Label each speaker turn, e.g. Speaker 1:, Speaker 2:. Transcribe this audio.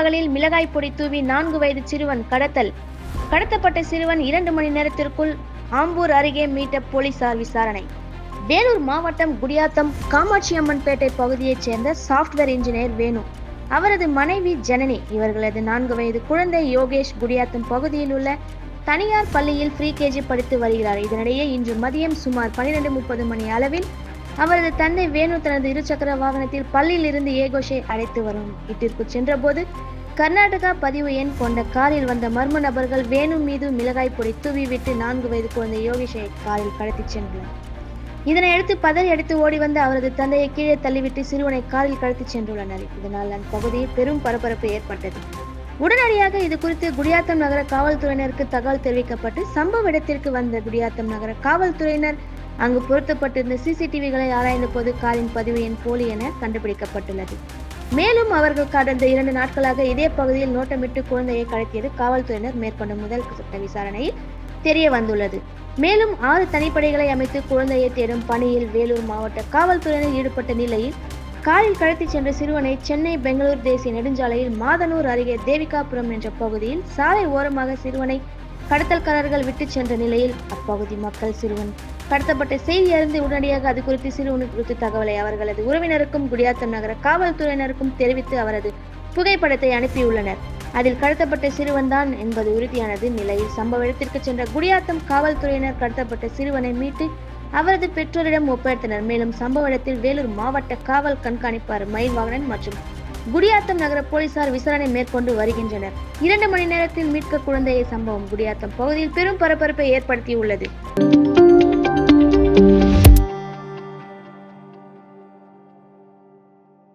Speaker 1: பகலில் மிளகாய் பொடி தூவி நான்கு வயது சிறுவன் கடத்தல். கடத்தப்பட்ட சிறுவன் இரண்டு மணி நேரத்திற்குள் ஆம்பூர் அருகே மீட்ட போலீசார் விசாரணை. வேலூர் மாவட்டம் குடியாத்தம் காமாட்சி அம்மன் பேட்டை பகுதியைச் சேர்ந்த சாஃப்ட்வேர் இன்ஜினியர் வேணு. அவரது மனைவி ஜனனி இவர்களது நான்கு வயது குழந்தை யோகேஷ் குடியாத்தம் பகுதியில் உள்ள தனியார் பள்ளியில் ஃப்ரீ கேஜி படித்து வருகிறார். இதனிடையே இன்று மதியம் சுமார் பன்னிரண்டு முப்பது மணி அளவில் அவரது தந்தை வேணு தனது இருசக்கர வாகனத்தில் பள்ளியில் இருந்து ஏகோஷை அழைத்து வரும். வீட்டிற்கு சென்றபோது கர்நாடகா பதிவு எண் கொண்ட காரில் வந்த மர்ம நபர்கள் வேணு மீது மிளகாய் பொடி தூவி விட்டு நான்கு வயது குழந்தை யோகிஷை காரில் கடத்திச் சென்றனர் இதனையடுத்து பதறி அடித்து ஓடி வந்த அவரது தந்தையை கீழே தள்ளிவிட்டு சிறுவனை காரில் கடத்திச் சென்றுள்ளனர். இதனால் அந்த பகுதியில் பெரும் பரபரப்பு ஏற்பட்டது. உடனடியாக இது குறித்து குடியாத்தம் நகர காவல்துறையினருக்கு தகவல் தெரிவிக்கப்பட்டு சம்பவ இடத்திற்கு வந்த குடியாத்தம் நகர காவல்துறையினர் அங்கு பொருத்தப்பட்டிருந்த சிசிடிவிகளை ஆராய்ந்த போது காரின் பதிவு எண் போலி என கண்டுபிடிக்கப்பட்டுள்ளது. மேலும் அவர்கள் கடந்த இரண்டு நாட்களாக இதே பகுதியில் நோட்டமிட்டு குழந்தையை கடத்தியது காவல்துறையினர் மேற்கொண்ட முதல் சட்ட விசாரணையில் தெரிய வந்துள்ளது. மேலும் ஆறு தனிப்படைகளை அமைத்து குழந்தையை தேடும் பணியில் வேலூர் மாவட்ட காவல்துறையினர் ஈடுபட்ட நிலையில் காரில் கடத்திச் சென்ற சிறுவனை சென்னை பெங்களூர் தேசிய நெடுஞ்சாலையில் மாதனூர் அருகே தேவிகாபுரம் என்ற பகுதியில் சாலை ஓரமாக சிறுவனை கடத்தல்காரர்கள் விட்டுச் சென்ற நிலையில் அப்பகுதி மக்கள் சிறுவன் கடத்தப்பட்ட செய்தி அறிந்து உடனடியாக அது குறித்து சிறுவனு குறித்து தகவலை அவர்களது உறவினருக்கும் குடியாத்தம் நகர காவல்துறையினருக்கும் தெரிவித்து அவரது புகைப்படத்தை அனுப்பியுள்ளனர். அதில் கடத்தப்பட்ட சிறுவன் தான் என்பது உறுதியானது. நிலையில் சம்பவ இடத்திற்கு சென்ற குடியாத்தம் காவல்துறையினர் கடத்தப்பட்ட சிறுவனை மீட்டு அவரது பெற்றோரிடம் ஒப்படைத்தனர். மேலும் சம்பவ இடத்தில் வேலூர் மாவட்ட காவல் கண்காணிப்பாளர் மயில்வாகனன் மற்றும் குடியாத்தம் நகர போலீசார் விசாரணை மேற்கொண்டு வருகின்றனர். இரண்டு மணி நேரத்தில் மீட்க குழந்தையை சம்பவம் குடியாத்தம் பகுதியில் பெரும் பரபரப்பை ஏற்படுத்தியுள்ளது.